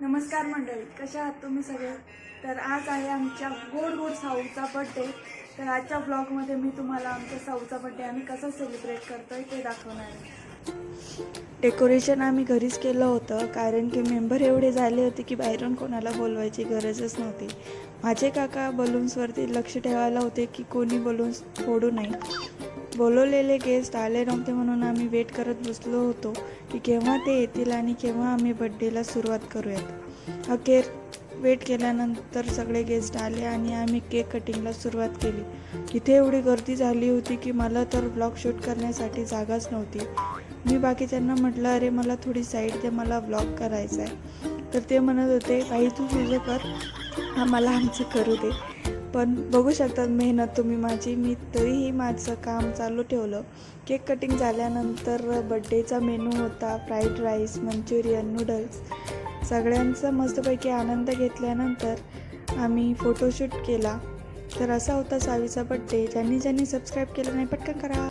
नमस्कार मंडळी कशा आहात तुम्ही सगळे? तर आज आहे आमच्या गोड गोड साऊचा बड्डे तर आजच्या ब्लॉगमध्ये मी तुम्हाला आमच्या साऊचा बड्डे आम्ही कसा सेलिब्रेट करतोय ते दाखवणार आहे. डेकोरेशन आम्ही घरीच केलं होतं कारण की मेंबर एवढे झाले होते की बाहेरून कोणाला बोलवायची गरजच नव्हती. माझे काका बलून्सवरती लक्ष ठेवायला होते की कोणी बलून्स फोडू नाही बोलवलेले गेस्ट आले नव्हते म्हणून आम्ही वेट करत बसलो होतो की केव्हा ते येतील आणि केव्हा आम्ही बड्डेला सुरुवात करूयात. अखेर वेट केल्यानंतर सगळे गेस्ट आले आणि आम्ही केक कटिंगला सुरुवात केली. इथे एवढी गर्दी झाली होती की मला तर ब्लॉग शूट करण्यासाठी जागाच नव्हती. मी बाकीच्यांना म्हटलं अरे मला थोडी साईड दे मला ब्लॉग करायचा आहे तर ते म्हणत होते काही तू तुझं कर. आम्हाला आमचं करू दे. पण बघू शकतात मेहनत तुम्ही माझी. मी तरीही माझं काम चालू ठेवलं. केक कटिंग झाल्यानंतर बड्डेचा मेनू होता फ्राईड राईस मंचुरियन नूडल्स. सगळ्यांचा मस्तपैकी आनंद घेतल्यानंतर आम्ही फोटोशूट केला. तर असा होता सावीचा बड्डे. ज्यांनी ज्यांनी सबस्क्राईब केलं नाही पटकन करा.